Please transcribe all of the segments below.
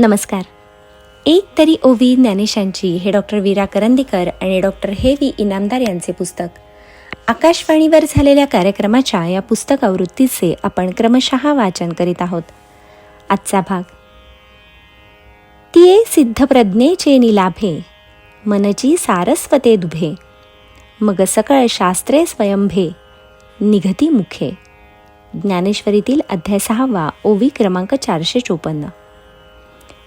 नमस्कार. एक तरी ओवी ज्ञानेशांची हे डॉक्टर वीरा करंदीकर आणि डॉक्टर हे व्ही इनामदार यांचे पुस्तक. आकाशवाणीवर झालेल्या कार्यक्रमाच्या या पुस्तक आवृत्तीचे आपण क्रमशः वाचन करीत आहोत. आजचा भाग. तिये सिद्धप्रज्ञेचे निलाभे मनची सारस्वते दुभे. मग सकळ शास्त्रे स्वयंभे निघती मुखे. ज्ञानेश्वरीतील अध्याय सहावा ओवी क्रमांक चारशे चोपन्न.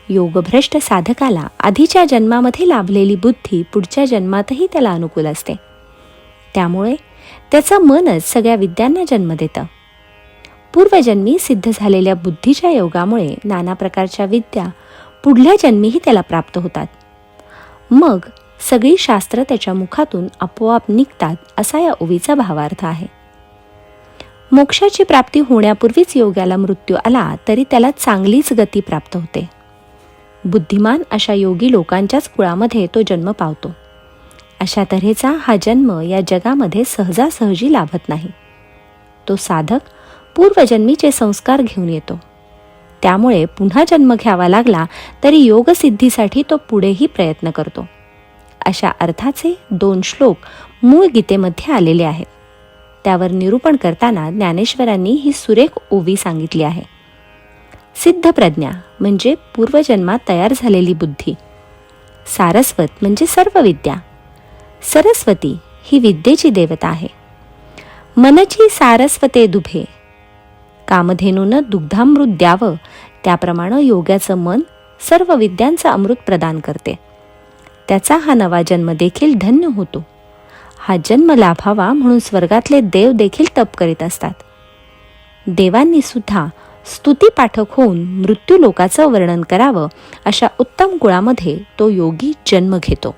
योगभ्रष्ट साधकाला आधीच्या जन्मामध्ये लाभलेली बुद्धी पुढच्या जन्मातही त्याला अनुकूल असते. त्यामुळे त्याचं मनच सगळ्या विद्यांना जन्म देतं. पूर्वजन्मी सिद्ध झालेल्या बुद्धीच्या योगामुळे नाना प्रकारच्या विद्या पुढल्या जन्मीही त्याला प्राप्त होतात. मग सगळी शास्त्र त्याच्या मुखातून आपोआप निघतात असा या ओवीचा भावार्थ आहे. मोक्षाची प्राप्ती होण्यापूर्वीच योग्याला मृत्यू आला तरी त्याला चांगलीच गती प्राप्त होते. बुद्धिमान अशा योगी लोकांच्याच कुळामध्ये तो जन्म पावतो. अशा तऱ्हेचा हा जन्म या जगामध्ये सहजासहजी लाभत नाही. तो साधक पूर्वजन्मीचे संस्कार घेऊन येतो. त्यामुळे पुन्हा जन्म घ्यावा लागला तरी योगसिद्धीसाठी तो पुढेही प्रयत्न करतो. अशा अर्थाचे दोन श्लोक मूळ गीतेमध्ये आलेले आहेत. त्यावर निरूपण करताना ज्ञानेश्वरांनी ही सुरेख ओवी सांगितली आहे. सिद्ध प्रज्ञा म्हणजे पूर्वजन्मात तयार झालेली बुद्धी. सारस्वत म्हणजे सर्व विद्या. सरस्वती ही विद्येची देवता आहे. मनची सारस्वते दुभे. कामधेनून दुग्धामृत द्यावं त्याप्रमाणे योग्याचं मन सर्व विद्यांचं अमृत प्रदान करते. त्याचा हा नवा जन्म देखील धन्य होतो. हा जन्म लाभावा म्हणून स्वर्गातले देव देखील तप करीत असतात. देवांनी सुद्धा स्तुतीपाठक होऊन मृत्यूलोकाचं वर्णन करावं अशा उत्तम कुळामध्ये तो योगी जन्म घेतो.